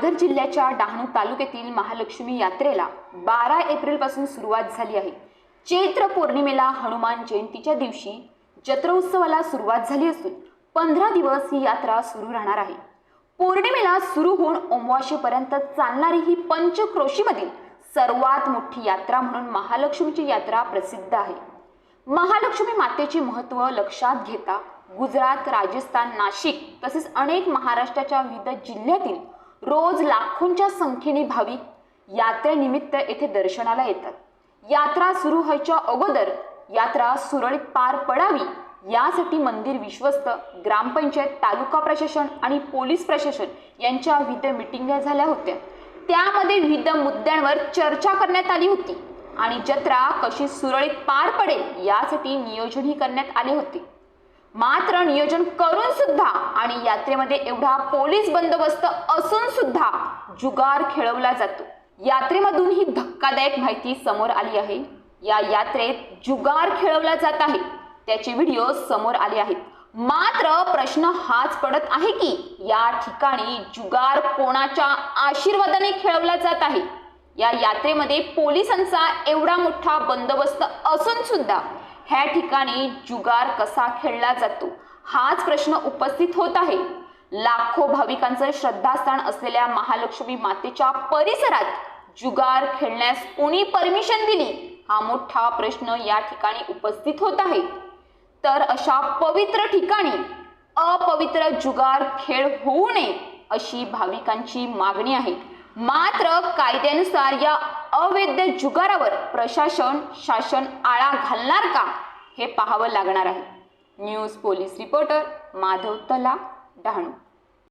पालघर जिल्ह्याच्या डहाणू तालुक्यातील महालक्ष्मी यात्रेला बारा एप्रिलपासून सुरुवात झाली आहे. चैत्र पौर्णिमेला हनुमान जयंतीच्या दिवशी जत्रोत्सवाला सुरुवात झाली असून पंधरा दिवस ही यात्रा सुरू राहणार आहे. पौर्णिमेला सुरू होऊन ओमवाशीपर्यंत चालणारी ही पंचक्रोशीमधील सर्वात मोठी यात्रा म्हणून महालक्ष्मीची यात्रा प्रसिद्ध आहे. महालक्ष्मी मातेचे महत्त्व लक्षात घेता गुजरात राजस्थान नाशिक तसेच अनेक महाराष्ट्राच्या विविध जिल्ह्यातील रोज लाखोंच्या संख्येने भाविक यात्रेनिमित्त येथे दर्शनाला येतात. यात्रा सुरू व्हायच्या अगोदर यात्रा सुरळीत पार पडावी यासाठी मंदिर विश्वस्त ग्रामपंचायत तालुका प्रशासन आणि पोलीस प्रशासन यांच्या विविध मिटिंगा झाल्या होत्या. त्यामध्ये विविध मुद्द्यांवर चर्चा करण्यात आली होती आणि जत्रा कशी सुरळीत पार पडेल यासाठी नियोजनही करण्यात आले होते. मात्र नियोजन करून सुद्धा आणि यात्रेमध्ये एवढा पोलीस बंदोबस्त असून सुद्धा जुगार खेळवला जातो. यात्रेमधून ही धक्कादायक माहिती समोर आली आहे. या यात्रेत जुगार खेळवला जात आहे. त्याचे व्हिडिओ समोर आले आहेत. मात्र प्रश्न हाच पडत आहे की या ठिकाणी जुगार कोणाच्या आशीर्वादाने खेळवला जात आहे? या यात्रेमध्ये पोलिसांचा एवढा मोठा बंदोबस्त असून सुद्धा ह्या ठिकाणी जुगार कसा खेळला जातो? हाच प्रश्न उपस्थित होत आहे. लाखो भाविकांचं श्रद्धास्थान असलेल्या महालक्ष्मी मातेच्या परिसरात जुगार खेळण्यास कोणी परमिशन दिली? हा मोठा प्रश्न या ठिकाणी उपस्थित होत आहे. तर अशा पवित्र ठिकाणी अपवित्र जुगार खेळ होऊ नये अशी भाविकांची मागणी आहे. मात्र कायद्यानुसार या अवैध जुगारावर प्रशासन शासन आळा घालणार का? हे पाहावं लागणार आहे. न्यूज पोलीस रिपोर्टर माधव तला डहाणू.